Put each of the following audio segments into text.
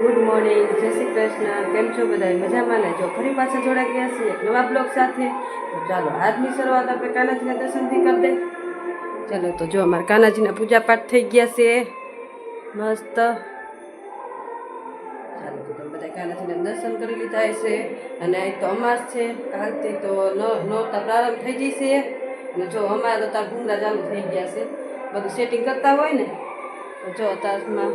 Good morning જય શ્રી કૃષ્ણ. કેમ છો બધા મજામાં ને? જો ફરી પાછા જોડાઈ ગયા છીએ એક નવા બ્લોગ સાથે, તો ચાલો આજની શરૂઆત આપણે કાનાજીના દર્શનથી કરી દઈએ. ચાલો, તો જો અમારા કાનાજીના પૂજા પાઠ થઈ ગયા છે. મસ્ત. ચાલો, તો તમે બધા કાનાજીના દર્શન કરી લીધા હશે. અને અહીં તો અમાસ છે. કાલથી તો નોરતા પ્રારંભ થઈ જશે. અને જો અમારે તો તાર ભૂંગળા ચાલુ થઈ ગયા છે. બધું સેટિંગ કરતા હોય ને, તો જો તારમાં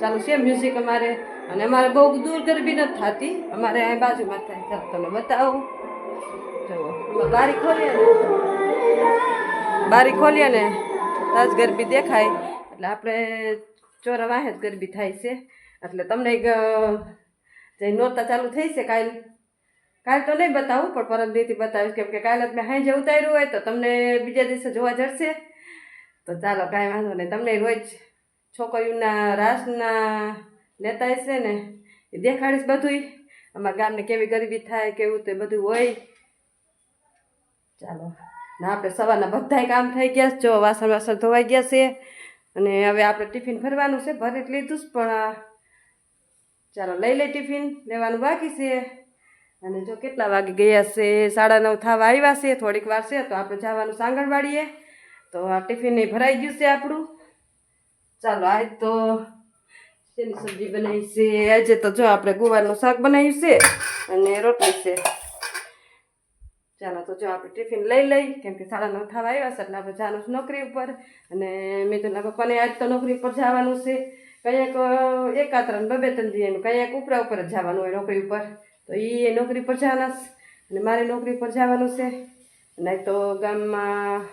ચાલુ છે મ્યુઝિક અમારે. અને અમારે બહુ દૂર ગરબી નથી થતી. અમારે અહીં બાજુમાં થાય. ચાલો તમને બતાવું. જુઓ. બારી ખોલીએ બારી ખોલીએ ને, તાજ ગરબી દેખાય. એટલે આપણે ચોરા વાહે જ ગરબી થાય છે. એટલે તમને જઈ નોરતા ચાલુ થઈ છે કાલ. કાલ તો નહીં બતાવું, પણ પરમ દીથી બતાવીશ. કેમ કે કાલે જ મેં હાંજે ઉતાર્યું હોય તો તમને બીજા દિવસે જોવા જશે તો ચાલો, કાંઈ વાંધો નહીં. તમને રોજ છોકરીઓના રાસના લેતા હશે ને, એ દેખાડીશ બધુંય. અમારા ગામને કેવી ગરીબી થાય, કેવું તે બધું હોય. ચાલો, ના, આપણે સવારના બધાય કામ થઈ ગયા છે. જો, વાસણ વાસણ ધોવાઈ ગયા છે. અને હવે આપણે ટિફિન ભરવાનું છે. ભરી લીધું પણ ચાલો, લઈ લઈ ટિફિન લેવાનું બાકી છે. અને જો કેટલા વાગે ગયા છે? સાડા નવ થવા આવ્યા છે. થોડીક વાર છે, તો આપણે જવાનું સાંગણવાડીએ. તો આ ટિફિન ભરાઈ ગયું છે આપણું. ચાલો આજ તો શેની સબ્જી બનાવી છે? આજે તો જો આપણે ગુવારનું શાક બનાવ્યું છે અને રોટલી છે. ચાલો, તો જો આપણે ટિફિન લઈ લઈ, કેમ કે સાડા નવ થવા આવ્યા છે, એટલે આપણે જવાનું છે નોકરી ઉપર. અને મિથુનના પપ્પાને આજ તો નોકરી ઉપર જવાનું છે. કંઈક એકાદ બબે ત્રણ જઈએ કંઈક ઉપરા ઉપર જ જવાનું હોય નોકરી ઉપર. તો એ નોકરી પર જવાના અને મારે નોકરી પર જવાનું છે. અને તો ગામમાં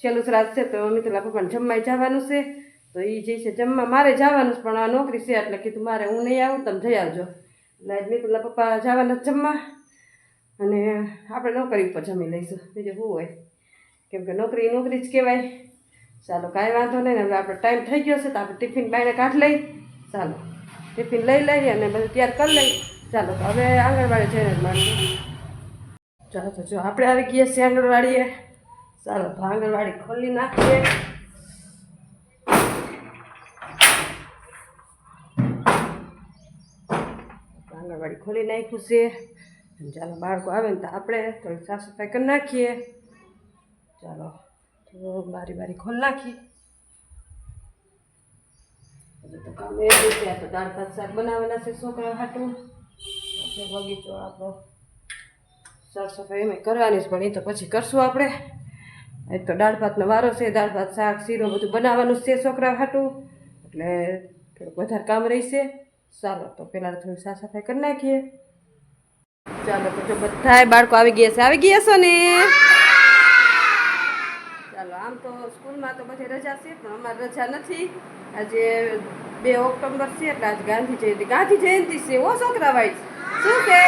છેલ્લું શ્રાદ્ધ છે, તો મિથુનના પપ્પાને જમવાય જવાનું છે. તો એ જે છે, જમવા મારે જવાનું પણ આ નોકરી છે, એટલે કીધું મારે હું નહીં આવું, તમે જઈ આવજો. એટલે આજ મિતુલના પપ્પા જવાના જમવા. અને આપણે નોકરી ઉપર જમી લઈશું. બીજું શું હોય? કેમ કે નોકરી નોકરી જ કહેવાય. ચાલો, કાંઈ વાંધો નહીં, હવે આપણે ટાઈમ થઈ ગયો છે, તો આપણે ટિફિન બાઈને કાઢ લઈ. ચાલો, ટિફિન લઈ લઈએ અને બધું તૈયાર કરી લઈ. ચાલો હવે આંગણવાડી જઈને જ ચાલો, તો જો, આપણે આવી ગયા છીએ આંગણવાડીએ. ચાલો, તો આંગણવાડી ખોલી નાખીએ. આંગણવાડી ખોલી નાખ્યું છે. ચાલો બાળકો આવે ને તો આપણે થોડીક સાફ સફાઈ કરી નાખીએ. ચાલો તો બારી બારી ખોલી નાખી હજુ તો કામ એ છે તો દાળ ભાત શાક બનાવેલા છે છોકરા હાટું. બગીચો આપણો સાફ સફાઈ એમ કરવાની જ, પણ એ તો પછી કરશું આપણે. એ તો દાળ ભાતનો વારો છે, દાળ ભાત શાક, શીરો બધું બનાવવાનું છે છોકરા હાટું. એટલે થોડુંક વધારે કામ રહેશે. ચાલો તો પહેલાં થોડી સાફ સફાઈ કરી નાખીએ. ચાલો, તો જો બધાય બાળકો આવી ગયા છે. આવી ગયા છો ને? ચાલો, આમ તો સ્કૂલમાં તો બધી રજા છે, પણ અમારે રજા નથી. આજે બે ઓક્ટોબર છે, એટલે આજે ગાંધી જયંતિ. ગાંધી જયંતિ છે ઓ છોકરા ભાઈ. શું છે?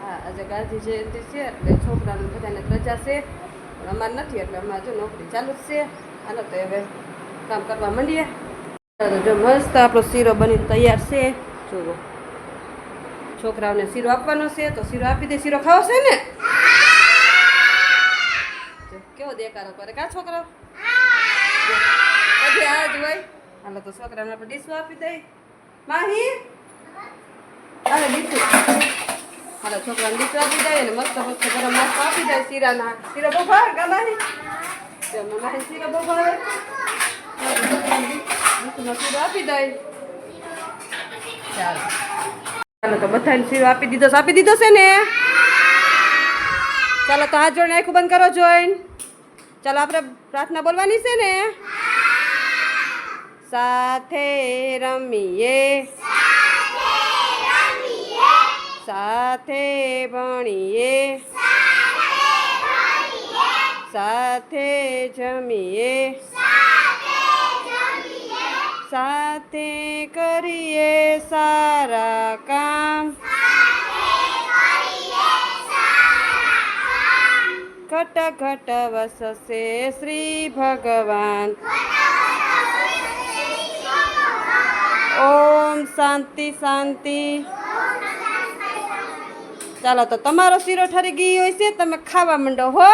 હા, આજે ગાંધી જયંતિ છે, એટલે છોકરાને બધાને રજા છે. પણ અમારે નથી, એટલે અમારે જો નોકરી ચાલુ જ છે. હાલો, તો હવે કામ કરવા માંડીએ. ચાલો જો મસ્ત આપણો શીરો બની તૈયાર છે. જુઓ. છોકરાઓને શીરો આપવાનો છે, તો શીરો આપી દે. શીરો ખાવો છે ને? કેવો દેખાડો કરે કા છોકરો? હજી આ જ હોય. હાલો તો છોકરાને આપણે ડીશું આપી દઈ. માહી? હાલો, ડીશું. હાલો, છોકરાને ડીશું આપી દઈએ અને મસ્ત મસ્ત ગરમ મસ્ત આપી દે શીરાના. શીરો બફાર કા માહી? શીરો બહુ શીરો આપી દઈ. ચાલો. તો બધાને શીરો આપી દીધો આપી દીધો છે ને? ચાલો તો હાથ જોડને આખું બંધ કરો જોઈન. ચાલો આપણે પ્રાર્થના બોલવાની છે ને? સાથે રમીએ. સાથે ભણીએ. સાથે જમીએ. સાથે કરીએ સારા કામ. ઘટ ઘટ વસશે શ્રી ભગવાન. ઓમ શાંતિ શાંતિ. ચાલો તો તમારો શીરો ઠરી ગઈ હોય છે, તમે ખાવા માંડો હો.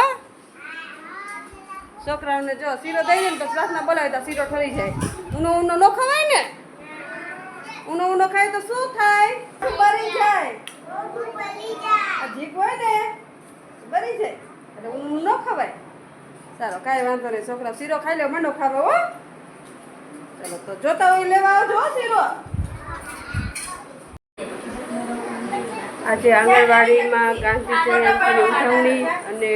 છોકરાઓને જો શીરો દઈ દે ને તો પ્રાર્થના બોલાવે તો શીરો ઠરી જાય. ઊનો ઊનો ન ખવાય ને? ન ખાય તો શું થાય? બરી જાય. જીભ હોય ને બરી જાય. એટલે ઊંઘ ન ખવાય. સારો, કાંઈ વાંધો નહીં. છોકરા શીરો ખાઈ લો, મંડો ખાવા, હો. ચાલો, તો જોતા હોય લેવા આવજો શીરો. આજે આંગણવાડીમાં ગાંધી જયંતિની ઉજવણી અને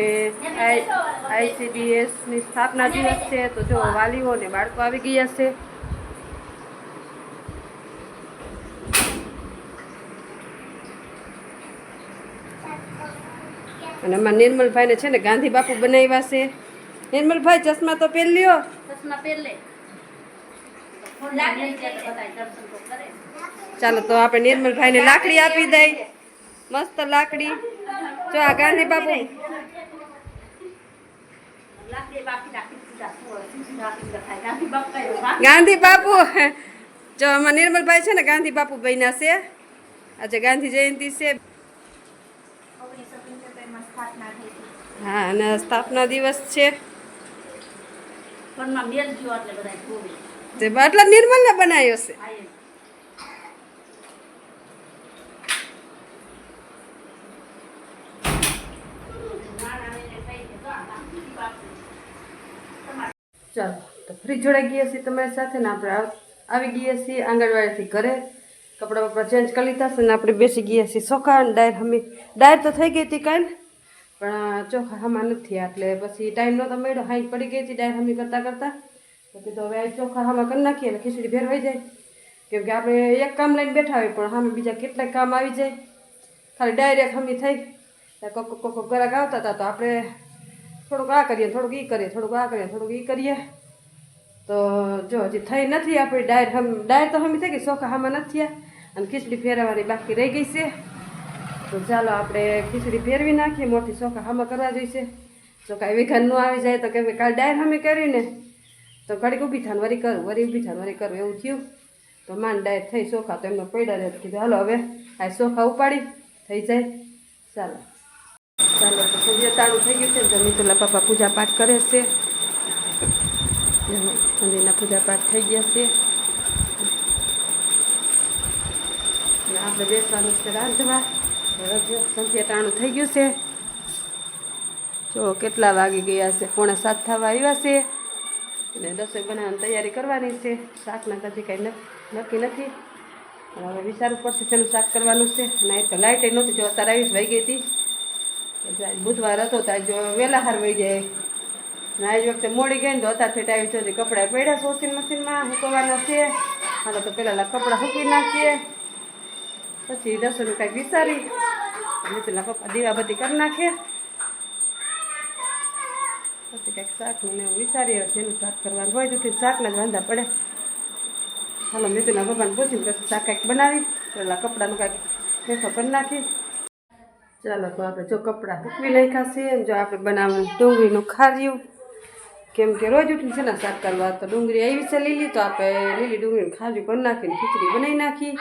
આઈસીડીએસની સ્થાપના દિવસ છે. તો જો વાલીઓ અને બાળકો આવી ગયા છે. અને અમારા નિર્મલભાઈને છે ને ગાંધી બાપુ બનાવ્યા છે. નિર્મલભાઈ ચશ્મા તો પહેરી લ્યો. ચશ્મા ચાલો તો આપણે નિર્મલભાઈને લાકડી આપી દઈ. મસ્ત લાકડી. જો આ ગાંધી બાપુ. ગાંધી બાપ જો આમાં નિર્મલભાઈ છે ને ગાંધી બાપુ બન્યા છે. આજે ગાંધી જયંતિ છે. હા અને સ્થાપના દિવસ છે. એટલે નિર્મલને બનાવ્યો છે આ એમ. નાના એને કહી કે જો આ ગાંધી બાપુ. ચાલો, તો ફ્રી જોડાઈ ગયા છીએ તમારી સાથે ને આપણે આવી ગયા છીએ આંગણવાડીથી ઘરે. કપડાં બપડા ચેન્જ કરી લીધા છે ને આપણે બેસી ગયા છીએ સોખા અને ડાયર હમી, ડાયર તો થઈ ગઈ હતી કાંઈ પણ ચોખા હમા નથી એટલે પછી ટાઈમ નહોતો મળ્યો, હાઈ પડી ગઈ હતી ડાયર હમી કરતાં કરતાં. તો કીધું હવે ચોખા હમા કરી નાખીએ, એટલે ખીચડી ભેરવાઈ જાય. કેમ કે આપણે એક કામ લઈને બેઠા હોય, પણ સામે બીજા કેટલાય કામ આવી જાય. ખાલી ડાયરેક્ટ હમી થઈ. કોક કોક ઘરાક આવતા હતા, તો આપણે થોડુંક આ કરીએ થોડુંક ઈ કરીએ થોડુંક આ કરીએ થોડુંક ઈ કરીએ. તો જો હજી થઈ નથી આપણી ડાયર હમ, ડાયર તો હમી થઈ ગઈ ચોખા હામાં નથી અને ખીચડી ફેરવવાની બાકી રહી ગઈ છે. તો ચાલો આપણે ખીચડી ફેરવી નાખીએ, મોટી ચોખા હામાં કરવા જોઈશે. જો કાંઈ વિઘન ન આવી જાય તો કે કાલે ડાયર હમી કરીને. તો ઘડીક ઊભી થાન, વરી કરું, વરી ઊભી થાને, વરી કરું, એવું થયું. તો માન ડાયર થઈ શોખા તો એમનો પડ્યા રહે કીધું, હાલો હવે, આ સોખા ઉપાડી, થઈ જાય. ચાલો. ચાલો, તો સૂર્ય તાળું થઈ ગયું છે ને તો મિતુલા પૂજાપાઠ પૂજા પાઠ કરે છે. મંદિરના પૂજાપાઠ થઈ ગયા છે. આપણે બેસવાનું છે રાંધવા. સંધ્યા ટાણું થઈ ગયું છે. જો કેટલા વાગી ગયા છે, પોણા સાત થવા આવ્યા છે. અને રસોઈ બનાવવાની તૈયારી કરવાની છે. શાકના કદી કાંઈ નક્કી નથી. હવે વિચારવું પડશે તેનું શાક કરવાનું છે. અને એ તો લાઇટ નહોતી, જો અત્યારે આવીશ વહી ગઈ હતી. બુધવાર હતો તો આજ વહેલા હાર વહી જાય. અને આજ વખતે મોડી ગઈ ને તો ઠેઠ આવી જતી કપડાં પડ્યા છે વોશિંગ મશીનમાં સુકવવાના છે. હાલો તો પહેલાં કપડાં સૂકી નાખીએ. પછી રસોઈનું કાંઈક વિચારી નીચેલા પપ્પા દીવાબત્તી કરી નાખીએ પછી કાંઈક શાકનું ને એવું વિચારીએ જેનું શાક કરવાનું હોય તેથી શાકના જ વાંધા પડે. હાલો મિતુના પપ્પાને પૂછીને પછી શાક કાંઈક બનાવી પહેલાં કપડાનું કાંઈક ફેંફો કરી નાખી ચાલો તો આપણે જો કપડાં ભૂકવી નાખ્યા છે જો આપણે બનાવવાનું ડુંગળીનું ખાર્યું. કેમ કે રોજ ઉઠીને છે ને શાક કરવા તો ડુંગળી આવી છે લીલી, તો આપણે લીલી ડુંગળીનું ખાર્યું કરી નાખીને ખીચડી બનાવી નાખી.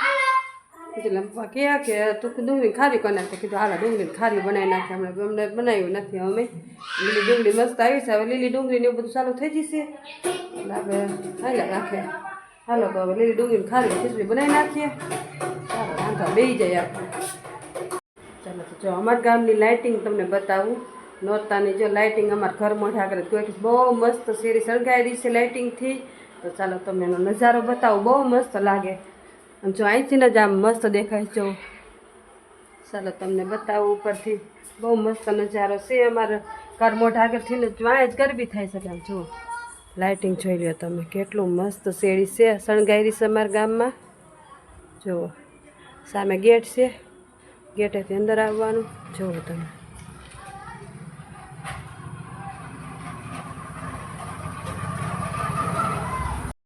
એટલે પપ્પા કહે કે તું ડુંગળી ખારી કરી નાખે કીધું હાલો ડુંગળી ખારી બનાવી નાખે હમણાં અમને બનાવ્યું નથી અમે. લીલી ડુંગળી મસ્ત આવી છે. હવે લીલી ડુંગળીને એવું બધું ચાલુ થઈ જશે એટલે આપણે હાલ્યા રાખે. હાલો તો હવે લીલી ડુંગળી ખારી ખીચડી બનાવી નાખીએ. ચાલો વાંધો બે જાય આપણે. ચાલો તો જો અમારા ગામની લાઇટિંગ તમને બતાવું. નોરતાની જો લાઇટિંગ અમારા ઘરમાં આગળ કોઈ બહુ મસ્ત શેરી સળગાવી છે લાઇટિંગથી તો ચાલો તમને એનો નજારો બતાવું. બહુ મસ્ત લાગે. અને જો અહીંથી જ આમ મસ્ત દેખાય જો. ચાલો તમને બતાવું ઉપરથી. બહુ મસ્ત નજારો છે. અમારા ઘર મોઢા આગળથી ને વાંય જ ગરબી થાય છે આમ જુઓ લાઇટિંગ જોઈ લો તમે. કેટલું મસ્ત શેરી છે. શણગાયરી છે અમારા ગામમાં. જુઓ સામે ગેટ છે. ગેટેથી અંદર આવવાનું. જુઓ તમે.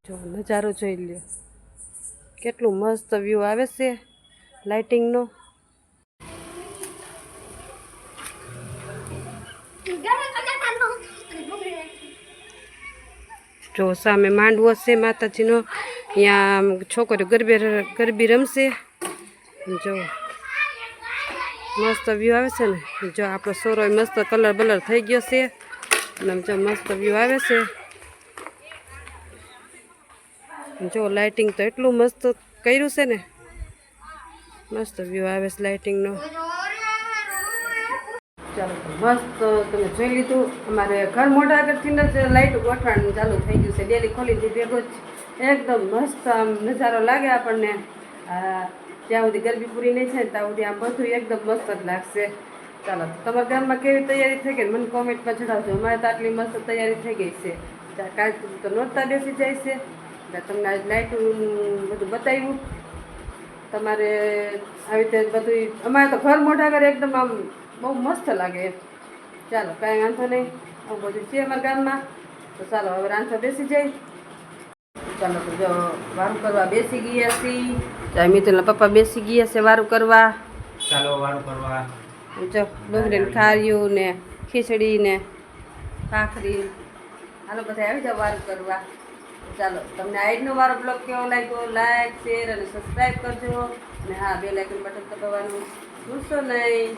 જો નજારો જોઈ લ્યો. કેટલું મસ્ત વ્યૂ આવે છે લાઇટિંગનો જો સામે માંડવો છે, માતાજીનો. ત્યાં છોકરીઓ ગરબે ગરબી રમશે. જો મસ્ત વ્યૂ આવે છે ને. જો આપણો સોરો મસ્ત કલર બલર થઈ ગયો છે. અને જો મસ્ત વ્યૂ આવે છે. જો લાઇટિંગ તો એટલું મસ્ત કર્યું છે ને. મસ્ત વ્યૂ આવે છે લાઇટિંગનો મસ્ત તમે જોઈ લીધું. અમારે ઘર મોટા આગળથી જ લાઇટ ગોઠવાનું ચાલુ થઈ ગયું છે. ડેલી ખોલીથી ભેગો જ. એકદમ મસ્ત આમ નજારો લાગે આપણને. જ્યાં સુધી ગરબી પૂરી નહીં થાય ત્યાં સુધી આમ બધું એકદમ મસ્ત જ લાગશે. ચાલો તમારા ગામમાં કેવી તૈયારી થઈ ગઈ? મને કોમેન્ટમાં જણાવજો. અમારે તો આટલી મસ્ત તૈયારી થઈ ગઈ છે. કાંઈ તો નોંધતા બેસી જાય છે. તમને આજ લાઇટ બધું બતાવ્યું. તમારે આવી રીતે બધું અમારે તો ઘર મોઢા ઘરે એકદમ આમ બહુ મસ્ત લાગે. ચાલો, કાંઈ વાંધો નહીં. આવું બધું છે અમારા ગામમાં. તો ચાલો, હવે રાંધવા બેસી જાય. ચાલો તો જો વારું કરવા બેસી ગયા છીએ. ચાલ મિત્રના પપ્પા બેસી ગયા છે વારું કરવા. ચાલો વારું કરવા. જો ડુંગળીને ખાર્યું ને ખીચડી ને કાંકરી હાલો બધા આવી જાઓ વારું કરવા. ચાલો તમને આજનો મારો બ્લોગ કેવો લાગ્યો? લાઈક શેર અને સબસ્ક્રાઈબ કરજો. અને હા બે લાઇકન બટન દબાવવાનું ભૂલશો નહીં.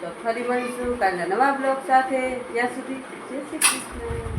તો ફરી મળીશું કાલના નવા બ્લોગ સાથે. ત્યાં સુધી જય શ્રી કૃષ્ણ.